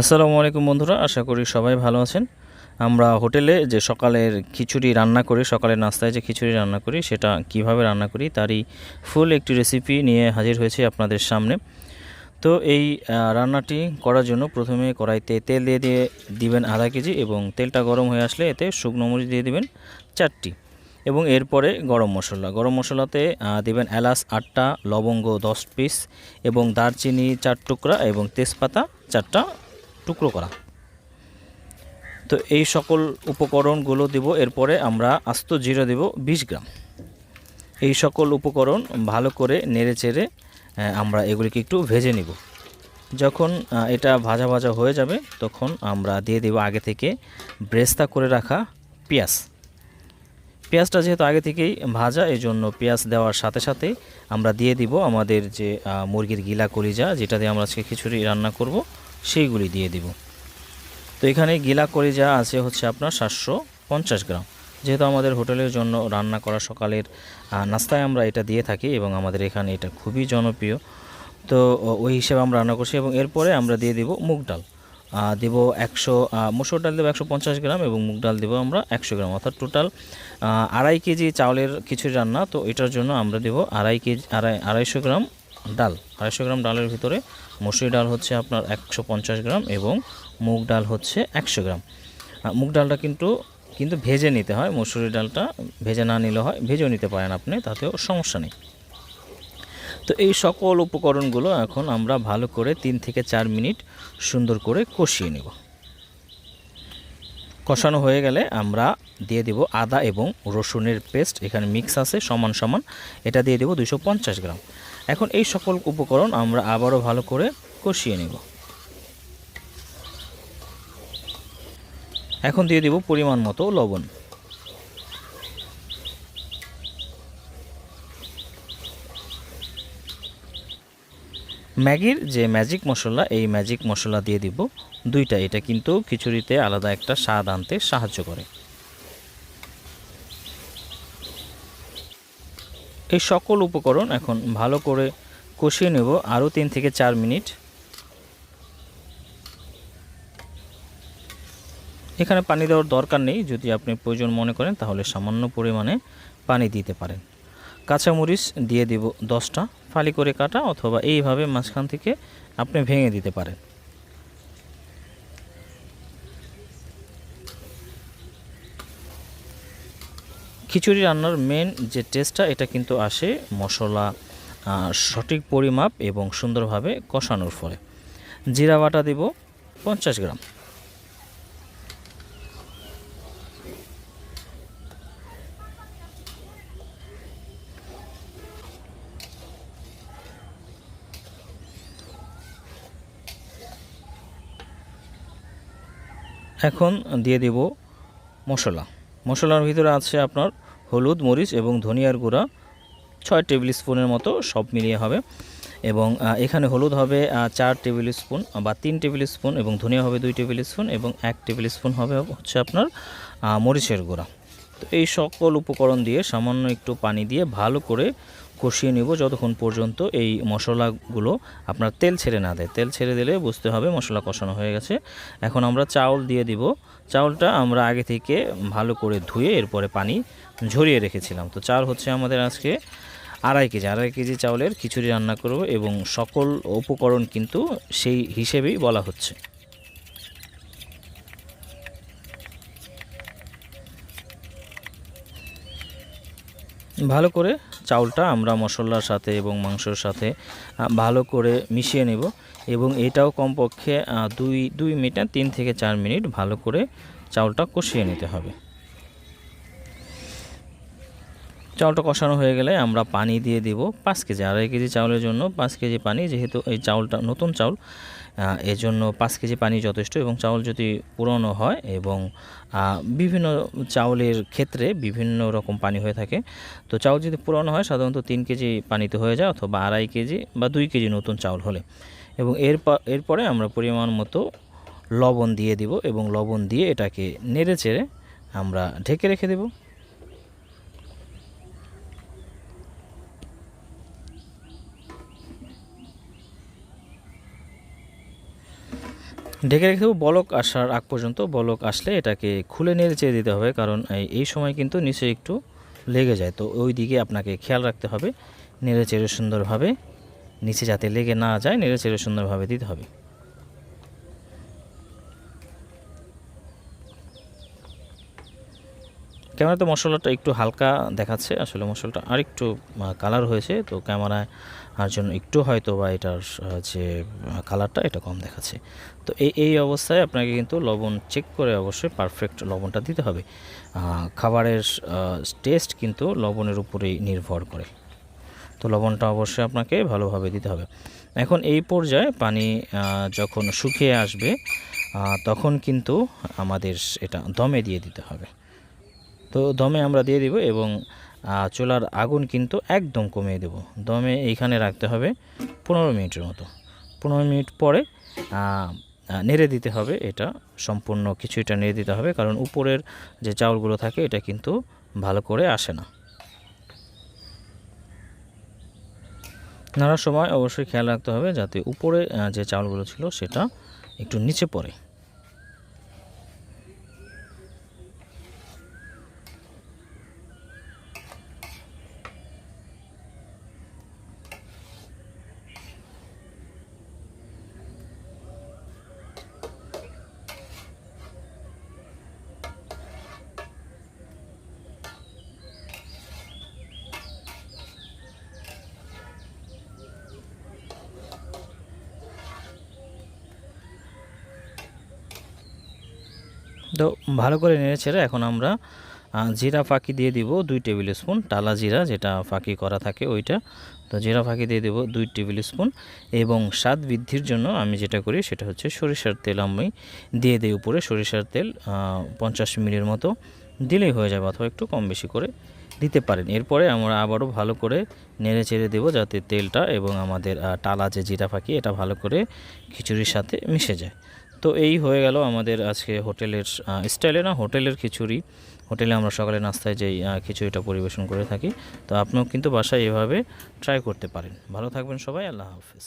আসসালামু আলাইকুম বন্ধুরা, আশা করি সবাই ভালো আছেন। আমরা হোটেলে যে সকালের খিচুড়ি রান্না করি, সকালের নাস্তায় যে খিচুড়ি রান্না করি, সেটা কীভাবে রান্না করি তারই ফুল একটি রেসিপি নিয়ে হাজির হয়েছি আপনাদের সামনে। তো এই রান্নাটি করার জন্য প্রথমে কড়াইতে তেল দিয়ে দিয়ে দিবেন আধা কেজি এবং তেলটা গরম হয়ে আসলে এতে শুকনো মরিচ দিয়ে দিবেন চারটি এবং এরপরে গরম মশলা। গরম মশলাতে দিবেন এলাচ আটটা, লবঙ্গ দশ পিস এবং দারচিনি চার টুকরা এবং তেজপাতা চারটা টুকরো করা। তো এই সকল উপকরণগুলো দেব, এরপরে আমরা আস্ত জিরা দেব বিশ গ্রাম। এই সকল উপকরণ ভালো করে নেড়ে চেড়ে আমরা এগুলিকে একটু ভেজে নিব। যখন এটা ভাজা ভাজা হয়ে যাবে, তখন আমরা দিয়ে দেব আগে থেকে ব্রেস্তা করে রাখা পেঁয়াজ। পেঁয়াজটা যেহেতু আগে থেকেই ভাজা এই জন্য পেঁয়াজ দেওয়ার সাথে সাথে আমরা দিয়ে দিব আমাদের যে মুরগির গিলা কলিজা, যেটা দিয়ে আমরা আজকে খিচুড়ি রান্না করব। সেইগুলি দিয়ে দিব। তো এখানে গিলা করে যা আছে হচ্ছে আপনার সাতশো পঞ্চাশ গ্রাম। যেহেতু আমাদের হোটেলের জন্য রান্না করা সকালের নাস্তায় আমরা এটা দিয়ে থাকি এবং আমাদের এখানে এটা খুবই জনপ্রিয়। তো ওই হিসেবে আমরা রান্না করছি এবং এরপরে আমরা দিয়ে দিব মুগ ডাল। দেব একশো মুসুর ডাল দেবো একশো পঞ্চাশ গ্রাম এবং মুগ ডাল দেবো আমরা একশো গ্রাম। অর্থাৎ টোটাল আড়াই কেজি চাউলের কিছু রান্না। তো এটার জন্য আমরা দেব আড়াই কেজি, আড়াই, আড়াইশো গ্রাম ডাল। আড়াইশো গ্রাম ডালের ভিতরে মসুরি ডাল হচ্ছে আপনার একশো পঞ্চাশ গ্রাম এবং মুগ ডাল হচ্ছে একশো গ্রাম। মুগ ডালটা কিন্তু কিন্তু ভেজে নিতে হয়। মসুরি ডালটা ভেজে না নিলে হয়, ভেজেও নিতে পারেন আপনি, তাতেও সমস্যা নেই। তো এই সকল উপকরণগুলো এখন আমরা ভালো করে তিন থেকে চার মিনিট সুন্দর করে কষিয়ে নেব। কষানো হয়ে গেলে আমরা দিয়ে দেব আদা এবং রসুনের পেস্ট। এখানে মিক্স আছে, সমান সমান। এটা দিয়ে দেব দুশো গ্রাম। এখন এই সকল উপকরণ আমরা আবারও ভালো করে কষিয়ে নেব। এখন দিয়ে দেব পরিমাণ মতো লবণ। ম্যাগির যে ম্যাজিক মশলা, এই ম্যাজিক মশলা দিয়ে দিব দুইটা। এটা কিন্তু খিচুড়িতে আলাদা একটা স্বাদ আনতে সাহায্য করে। এই সকল উপকরণ এখন ভালো করে কষিয়ে নেব আরও তিন থেকে চার মিনিট। এখানে পানি দেওয়ার দরকার নেই। যদি আপনি প্রয়োজন মনে করেন, তাহলে সামান্য পরিমাণে পানি দিতে পারেন। কাঁচামরিচ দিয়ে দিব দশটা। ফালি করে কাটা অথবা এইভাবে মাঝখান থেকে আপনি ভেঙে দিতে পারেন। খিচুড়ি রান্নার মেন যে টেস্টটা এটা কিন্তু আসে মশলা সঠিক পরিমাপ এবং সুন্দরভাবে কষানোর ফলে। জিরা বাটা দেব পঞ্চাশ গ্রাম। এখন দিয়ে দেব মশলা। মশলার ভিতরে আছে আপনার হলুদ, মরিচ এবং ধনিয়ার গুঁড়া। ছয় টেবিল স্পুনের মতো সব মিলিয়ে হবে এবং এখানে হলুদ হবে চার টেবিল স্পুন বা তিন টেবিল স্পুন এবং ধনিয়া হবে দুই টেবিল স্পুন এবং এক টেবিল স্পুন হবে হচ্ছে আপনার মরিচের গুঁড়া। তো এই সকল উপকরণ দিয়ে সামান্য একটু পানি দিয়ে ভালো করে কষিয়ে নেব যতক্ষণ পর্যন্ত এই মশলাগুলো আপনার তেল ছেড়ে না দেয়। তেল ছেড়ে দিলে বুঝতে হবে মশলা কষানো হয়ে গেছে। এখন আমরা চাউল দিয়ে দিব। চাউলটা আমরা আগে থেকে ভালো করে ধুয়ে এরপরে পানি ঝরিয়ে রেখেছিলাম। তো চাল হচ্ছে আমাদের আজকে আড়াই কেজি। আড়াই কেজি চাউলের খিচুড়ি রান্না করব এবং সকল উপকরণ কিন্তু সেই হিসেবেই বলা হচ্ছে। ভালো করে চাউলটা আমরা মশলার সাথে এবং মাংসর সাথে ভালো করে মিশিয়ে নেব এবং এটাও কমপক্ষে দুই দুই মিনিট তিন থেকে চার মিনিট ভালো করে চাউলটা কষিয়ে নিতে হবে। চাউলটা কষানো হয়ে গেলে আমরা পানি দিয়ে দিব পাঁচ কেজি, আড়াই কেজি চাউলের জন্য পাঁচ কেজি পানি, যেহেতু এই চাউলটা নতুন চাউল এজন্য পাঁচ কেজি পানি যথেষ্ট এবং চাউল যদি পুরনো হয় এবং বিভিন্ন চাউলের ক্ষেত্রে বিভিন্ন রকম পানি হয়ে থাকে, তো চাউল যদি পুরনো হয় সাধারণত তিন কেজি পানিতে হয়ে যায় অথবা আড়াই কেজি বা দুই কেজি নতুন চাউল হলে এবং এরপর, এরপরে আমরা পরিমাণ মতো লবণ দিয়ে দিব এবং লবণ দিয়ে এটাকে নেড়ে চেড়ে আমরা ঢেকে রেখে দেব। ঢেকে রেখে দেবো। বলক আসার আগ পর্যন্ত বলক আসলে এটাকে খুলে নেড়ে চেয়ে দিতে হবে, কারণ এই- সময় কিন্তু নিচে একটু লেগে যায়। তো ওই দিকে আপনাকে খেয়াল রাখতে হবে, নেড়ে চেড়ে সুন্দরভাবে, নিচে যাতে লেগে না যায়, নেড়ে চেড়ে সুন্দরভাবে দিতে হবে। ক্যামেরাতে মশলাটা একটু হালকা দেখাচ্ছে, আসলে মশলাটা আরেকটু কালার হয়েছে, তো ক্যামেরায় আর জন্য একটু হয়তো বা এটার যে কালারটা এটা কম দেখাচ্ছে। তো এই এই অবস্থায় আপনাকে কিন্তু লবণ চেক করে অবশ্যই পারফেক্ট লবণটা দিতে হবে। খাবারের টেস্ট কিন্তু লবণের উপরেই নির্ভর করে। তো লবণটা অবশ্যই আপনাকে ভালোভাবে দিতে হবে। এখন এই পর্যায়ে পানি যখন শুকিয়ে আসবে তখন কিন্তু আমাদের এটা দমে দিয়ে দিতে হবে। তো দমে আমরা দিয়ে দিব এবং চুলার আগুন কিন্তু একদম কমিয়ে দেব। দমে এইখানে রাখতে হবে পনেরো মিনিটের মতো। পনেরো মিনিট পরে নেড়ে দিতে হবে এটা, সম্পূর্ণ কিছুটা নেড়ে দিতে হবে কারণ উপরের যে চাউলগুলো থাকে এটা কিন্তু ভালো করে আসে না। নাড়ার সময় অবশ্যই খেয়াল রাখতে হবে যাতে উপরে যে চাউলগুলো ছিল সেটা একটু নিচে পড়ে। তো ভালো করে নেড়ে ছেড়ে এখন আমরা জিরা ফাঁকি দিয়ে দিব দুই টেবিল স্পুন, টালা জিরা যেটা ফাঁকি করা থাকে ওইটা। তো জিরা ফাঁকি দিয়ে দেব দুই টেবিল স্পুন এবং স্বাদ বৃদ্ধির জন্য আমি যেটা করি সেটা হচ্ছে সরিষার তেল আমি দিয়ে দিই উপরে, সরিষার তেল পঞ্চাশ মিলির মতো দিলেই হয়ে যাবে অথবা একটু কম বেশি করে দিতে পারেন। এরপরে আমরা আবারও ভালো করে নেড়ে চেড়ে দেবো যাতে তেলটা এবং আমাদের টালা যে জিরা ফাঁকি, এটা ভালো করে খিচুড়ির সাথে মিশে যায়। তো এই হয়ে গেল আমাদের আজকে হোটেলের স্টাইলে না হোটেলের খিচুড়ি। হোটেলে আমরা সকালে নাস্তায় যেই খিচুড়িটা পরিবেশন করে থাকি। তো আপনিও কিন্তু বাসায় এভাবে ট্রাই করতে পারেন। ভালো থাকবেন সবাই, আল্লাহ হাফিজ।